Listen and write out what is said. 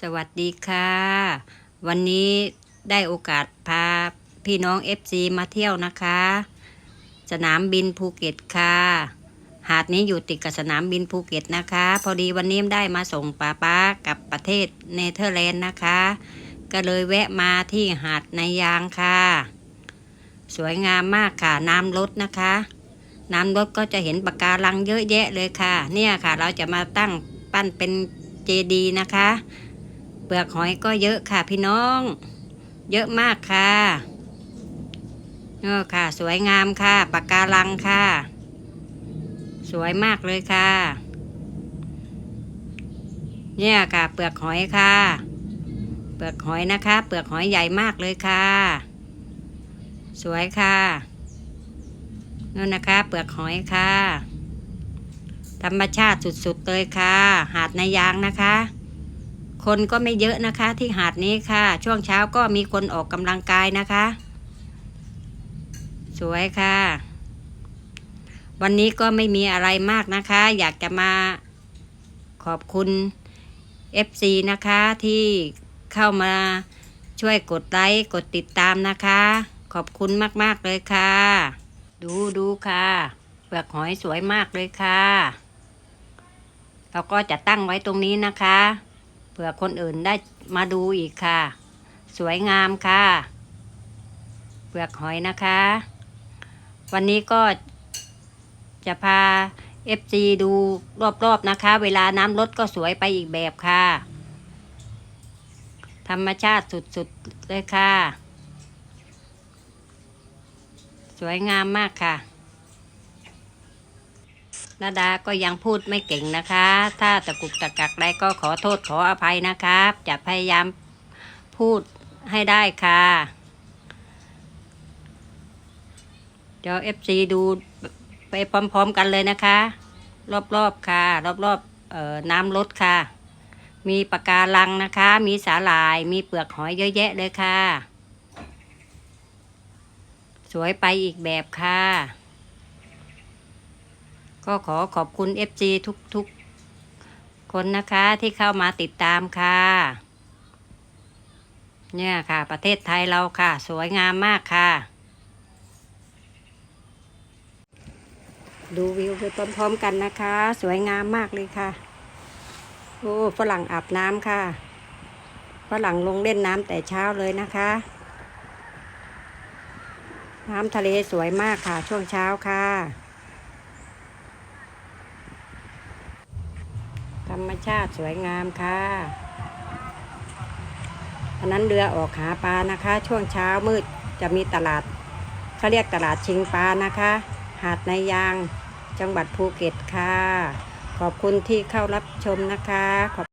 สวัสดีค่ะ วันนี้ได้โอกาสพาพี่น้อง FC มาเที่ยวนะคะ สนามบินภูเก็ตค่ะ หาดนี้อยู่ติดกับสนามบินภูเก็ตนะคะ พอดีวันนี้ได้มาส่งป้าป้ากับประเทศเนเธอร์แลนด์นะคะ ก็เลยแวะมาที่หาดในายางค่ะ สวยงามมากค่ะน้ำลดนะคะ น้ำลดก็จะเห็นปะการังเยอะแยะเลยค่ะ เนี่ยค่ะเราจะมาตั้งปั้นเป็นเจดีนะคะ เปลือกหอยก็เยอะค่ะพี่น้อง เยอะมากค่ะเออค่ะ สวยงามค่ะปะการังค่ะ สวยมากเลยค่ะ เนี่ยค่ะ เปลือกหอยค่ะ เปลือกหอยนะคะ เปลือกหอยใหญ่มากเลยค่ะ สวยค่ะนั่นนะคะ เปลือกหอยค่ะ ธรรมชาติสุดๆเลยค่ะ หาดนายางนะคะ คนก็ไม่เยอะนะคะ ที่หาดนี้ค่ะ ช่วงเช้าก็มีคนออกกำลังกายนะคะ สวยค่ะ วันนี้ก็ไม่มีอะไรมากนะคะ อยากจะมาขอบคุณ FC นะคะที่เข้ามาช่วยกดไลค์กดติดตามนะคะ ขอบคุณมาก ๆ เลยค่ะ ดูดูค่ะเปลือกหอยสวยมากเลยค่ะ เราก็จะตั้งไว้ตรงนี้นะคะ ผื่อคนอื่นได้มาดูอีกค่ะ สวยงามค่ะ เปลือกหอยนะคะ วันนี้ก็จะพา FG ดูรอบๆนะคะ เวลาน้ำลดก็สวยไปอีกแบบค่ะ ธรรมชาติสุดๆเลยค่ะ สวยงามมากค่ะ นาดาก็ยังพูดไม่เก่งนะคะ ถ้าตะกุกตะกักได้ก็ขอโทษขออภัยนะครับ จะพยายามพูดให้ได้ค่ะเดี๋ยว FC ดูไปพร้อมๆกันเลยนะคะ รอบๆค่ะ รอบๆเอ่อน้ำลดค่ะ มีปะการังนะคะ มีสาหร่าย มีเปลือกหอยเยอะแยะเลยค่ะ สวยไปอีกแบบค่ะ ก็ขอขอบคุณ FG ทุกๆ คนนะคะที่เข้ามาติดตามค่ะ เนี่ยค่ะประเทศไทยเราค่ะ สวยงามมากค่ะ ดูวิวไปพร้อมๆกันนะคะ สวยงามมากเลยค่ะโอ้ฝรั่งอาบน้ำค่ะฝรั่งลงเล่นน้ำแต่เช้าเลยนะคะ น้ำทะเลสวยมากค่ะช่วงเช้าค่ะ รรมชาติสวยงามค่ะอันนั้นเรือออกหาปลานะคะ ช่วงเช้ามืดจะมีตลาดเขาเรียกตลาดชิงปลานะคะ หาดในยางจังหวัดภูเก็ตค่ะ ขอบคุณที่เข้ารับชมนะคะขอบ